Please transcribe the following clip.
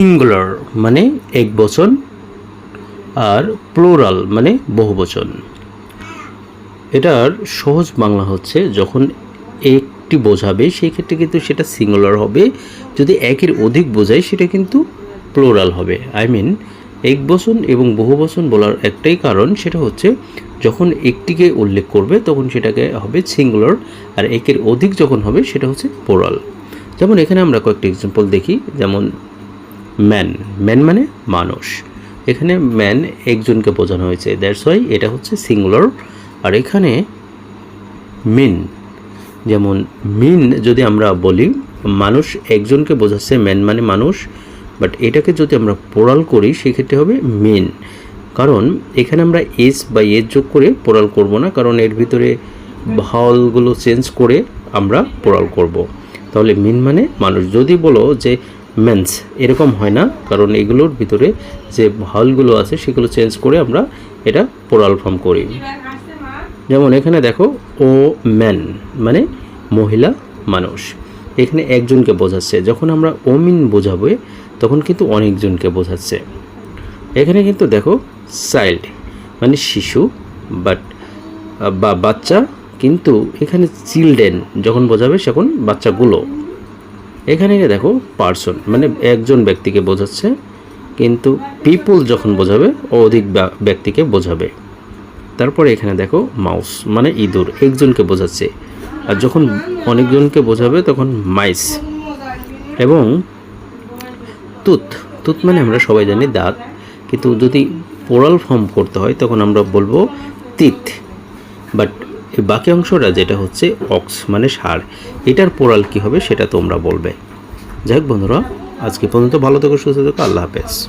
Singular মানে এক বচন আর প্লোরাল মানে বহু বচন। এটার সহজ বাংলা হচ্ছে যখন একটি বোঝাবে, সেই ক্ষেত্রে কিন্তু সেটা সিঙ্গুলার হবে। যদি একের অধিক বোঝায়, সেটা কিন্তু প্লোরাল হবে। আই মিন এক বচন এবং বহু বচন বলার একটাই কারণ সেটা হচ্ছে যখন একটিকে উল্লেখ করবে, তখন সেটাকে হবে সিঙ্গুলার আর একের অধিক যখন হবে, সেটা হচ্ছে প্লোরাল। যেমন এখানে আমরা কয়েকটি এক্সাম্পল দেখি। যেমন ম্যান। ম্যান মানে মানুষ। এখানে ম্যান একজনকে বোঝানো হয়েছে। দ্যাটস ওয়াই এটা হচ্ছে সিঙ্গুলার আর এখানে মিন। যেমন মিন যদি আমরা বলি মানুষ একজনকে বোঝাচ্ছে ম্যান মানে মানুষ। বাট এটাকে যদি আমরা পোড়াল করি সেক্ষেত্রে হবে মেন। কারণ এখানে আমরা এস বা এস যোগ করে পোড়াল করব না কারণ এর ভিতরে ভাওয়ালগুলো চেঞ্জ করে আমরা পোড়াল করব। তাহলে মিন মানে মানুষ। যদি বলো যে মেন্স এরকম হয় না, কারণ এগুলোর ভিতরে যে ভাওয়ালগুলো আছে সেগুলো চেঞ্জ করে আমরা এটা পোড়াল ফর্ম করি। যেমন এখানে দেখো, ও ম্যান মানে মহিলা মানুষ। এখানে একজনকে বোঝাচ্ছে। যখন আমরা ওমিন বোঝাবো, তখন কিন্তু অনেকজনকে বোঝাচ্ছে। এখানে কিন্তু দেখো চাইল্ড মানে শিশু বাট বা বাচ্চা কিন্তু এখানে চিলড্রেন যখন বোঝাবে তখন বাচ্চাগুলো। এখানে দেখো পার্সন মানে একজন ব্যক্তিকে বোঝাচ্ছে, কিন্তু পিপুল যখন বোঝাবে, অধিক ব্যক্তিকে বোঝাবে। তারপরে এখানে দেখো মাউস মানে ইঁদুর, একজনকে বোঝাচ্ছে। আর যখন অনেকজনকে বোঝাবে তখন মাইস এবং তুত। তুত মানে আমরা সবাই জানি দাঁত, কিন্তু যদি পোড়াল ফর্ম করতে হয় তখন আমরা বলব তিত। বাট বাকি অংশটা যেটা হচ্ছে অক্স মানে সার, এটার পোড়াল কী হবে সেটা তোমরা বলবে। যাই হোক বন্ধুরা, আজকে পর্যন্ত ভালো থেকো, সুস্থ থেকো, আল্লাহ হাফেজ।